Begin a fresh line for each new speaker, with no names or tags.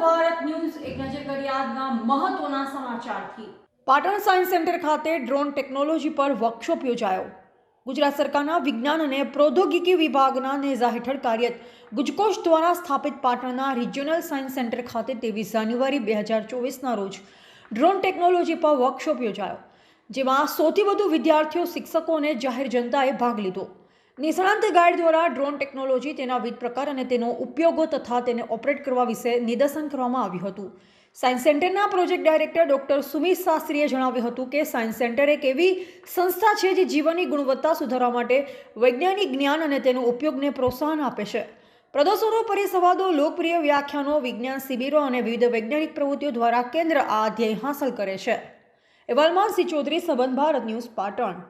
Bharat news એક નજર કરી આજના મહત્વના સમાચારથી. પાટણ સાયન્સ સેન્ટર ખાતે ડ્રોન ટેકનોલોજી પર વર્કશોપ યોજાયો. ગુજરાત સરકારના વિજ્ઞાન અને પ્રૌદ્યોગિકી વિભાગના નેઝા હેઠળ કાર્યરત ગુજકોશ દ્વારા સ્થાપિત પાટણના રિજિયોનલ સાયન્સ સેન્ટર ખાતે ત્રેવીસ જાન્યુઆરી બે હજાર ચોવીસના રોજ ડ્રોન ટેકનોલોજી પર વર્કશોપ યોજાયો, જેમાં સૌથી વધુ વિદ્યાર્થીઓ, શિક્ષકો અને જાહેર જનતાએ ભાગ લીધો. નિષ્ણાંત ગાઈડ દ્વારા ડ્રોન ટેકનોલોજી તેના વિવિધ પ્રકાર અને તેનો ઉપયોગો તથા તેને ઓપરેટ કરવા વિશે નિદર્શન કરવામાં આવ્યું હતું. સાયન્સ સેન્ટરના પ્રોજેક્ટ ડાયરેક્ટર ડોક્ટર સુમિત શાસ્ત્રીએ જણાવ્યું હતું કે સાયન્સ સેન્ટર એક એવી સંસ્થા છે જે જીવનની ગુણવત્તા સુધારવા માટે વૈજ્ઞાનિક જ્ઞાન અને તેનો ઉપયોગને પ્રોત્સાહન આપે છે. પ્રદર્શનો, પરિસંવાદો, લોકપ્રિય વ્યાખ્યાનો, વિજ્ઞાન શિબિરો અને વિવિધ વૈજ્ઞાનિક પ્રવૃત્તિઓ દ્વારા કેન્દ્ર આ ધ્યેય હાંસલ કરે છે. અહેવાલમાં સિંહ ચૌધરી, સંબંધ ભારત ન્યૂઝ, પાટણ.